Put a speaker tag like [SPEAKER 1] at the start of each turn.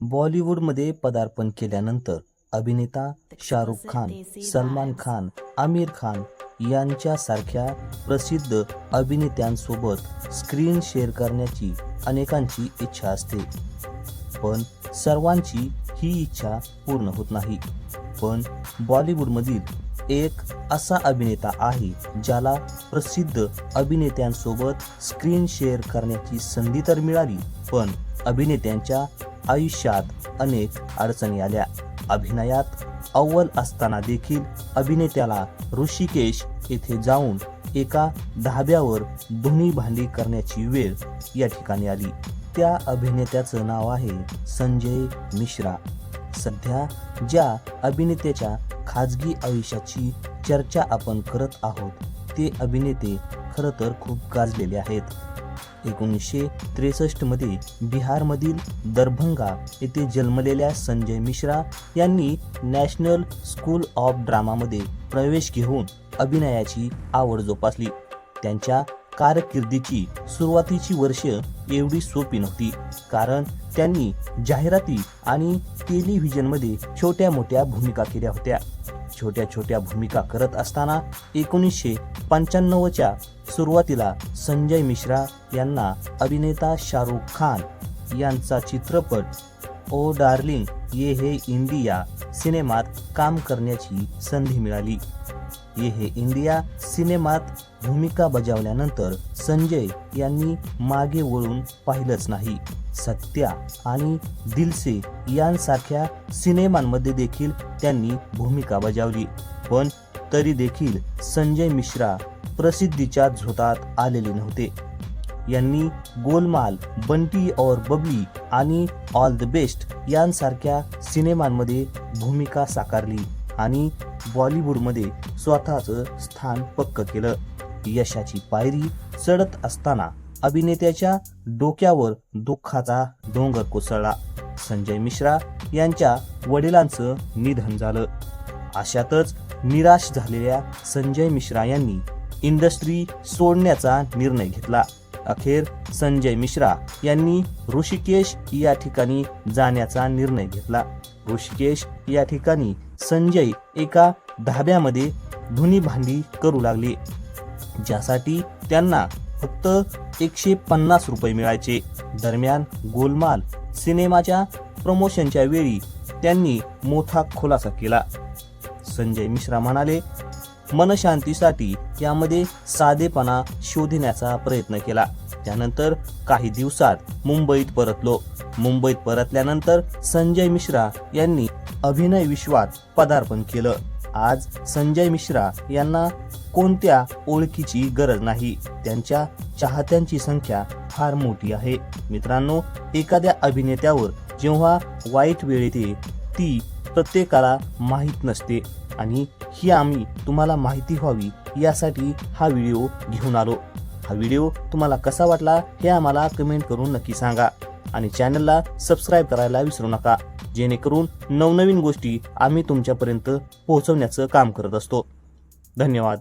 [SPEAKER 1] बॉलिवूडमध्ये पदार्पण केल्यानंतर अभिनेता शाहरुख खान सलमान खान आमिर खान यांच्यासारख्या प्रसिद्ध अभिनेत्यांसोबत स्क्रीन शेअर करण्याची अनेकांची इच्छा असते. पण सर्वांची ही इच्छा पूर्ण होत नाही. पण बॉलिवूडमधील एक असा अभिनेता आहे ज्याला प्रसिद्ध अभिनेत्यांसोबत स्क्रीन शेअर करण्याची संधी तर मिळाली पण अभिनेत्यांच्या आयुष्यात अनेक अडचणी आल्या. अभिनयात अव्वल असताना देखील अभिनेत्याला ऋषिकेश येथे जाऊन एका ढाब्यावर धुनी भांडी करण्याची वेळ या ठिकाणी आली. त्या अभिनेत्याचं नाव आहे संजय मिश्रा. सध्या ज्या अभिनेत्याच्या खाजगी आयुष्याची चर्चा आपण करत आहोत ते अभिनेते खरं तर खूप गाजलेले आहेत. एकोणीसशे त्रेसष्टमध्ये बिहारमधील दरभंगा येथे जन्मलेल्या संजय मिश्रा यांनी नॅशनल स्कूल ऑफ ड्रामामध्ये प्रवेश घेऊन अभिनयाची आवड जोपासली. त्यांच्या कारकिर्दीची सुरुवातीची वर्ष एवढी सोपी नव्हती कारण त्यांनी जाहिराती आणि टेलिव्हिजनमध्ये छोट्या मोठ्या भूमिका केल्या होत्या. छोट्या छोट्या भूमिका करत असताना एकोणीसशे पंच्याण्णवच्या सुरुवातीला संजय मिश्रा यांना अभिनेता शाहरुख खान यांचा चित्रपट ओ डार्लिंग ये हे इंडिया सिनेमात काम करण्याची संधी मिळाली. ये हे इंडिया सिनेमात भूमिका बजावल्यानंतर संजय यांनी मागे वळून पाहिलंच नाही. सत्या आणि दिलसे यांसारख्या सिनेमांमध्ये देखील त्यांनी भूमिका बजावली. पण तरी देखील संजय मिश्रा प्रसिद्धीच्या झोतात आलेले नव्हते. यांनी गोलमाल बंटी और बबली आणि ऑल द बेस्ट यांसारख्या सिनेमांमध्ये भूमिका साकारली आणि बॉलिवूडमध्ये स्वतःचं स्थान पक्क केलं. यशाची पायरी चढत असताना अभिनेत्याच्या डोक्यावर दुःखाचा डोंगर कोसळला. संजय मिश्रा यांच्या वडिलांचं निधन झालं. अशातच निराश झालेल्या संजय मिश्रा यांनी इंडस्ट्री सोडण्याचा निर्णय घेतला. अखेर संजय मिश्रा यांनी ऋषिकेश या ठिकाणी जाण्याचा निर्णय घेतला. ऋषिकेश या ठिकाणी संजय एका धाब्यामध्ये धुनी भांडी करू लागले. ज्यासाठी त्यांना फक्त एकशे पन्नास रुपये मिळायचे. दरम्यान गोलमाल सिनेमाच्या प्रमोशनच्या वेळी त्यांनी मोठा खुलासा केला. संजय मिश्रा म्हणाले मनशांतीसाठी यामध्ये साधेपणा शोधण्याचा प्रयत्न केला. त्यानंतर काही दिवसात मुंबईत परतलो. मुंबईत परतल्यानंतर संजय मिश्रा यांनी अभिनय विश्वात पदार्पण केलं. आज संजय मिश्रा यांना कोणत्या ओळखीची गरज नाही? त्यांच्या चाहत्यांची संख्या फार मोठी आहे. मित्रांनो एखाद्या अभिनेत्यावर जेव्हा वाईट वेळ येते ती प्रत्येकाला माहीत नसते आणि ही आम्ही तुम्हाला माहिती व्हावी यासाठी हा व्हिडिओ घेऊन आलो. हा व्हिडिओ तुम्हाला कसा वाटला हे आम्हाला कमेंट करून नक्की सांगा आणि चॅनलला सबस्क्राईब करायला विसरू नका जेणेकरून नवनवीन गोष्टी आम्ही तुमच्यापर्यंत पोहोचवण्याचं काम करत असतो. धन्यवाद.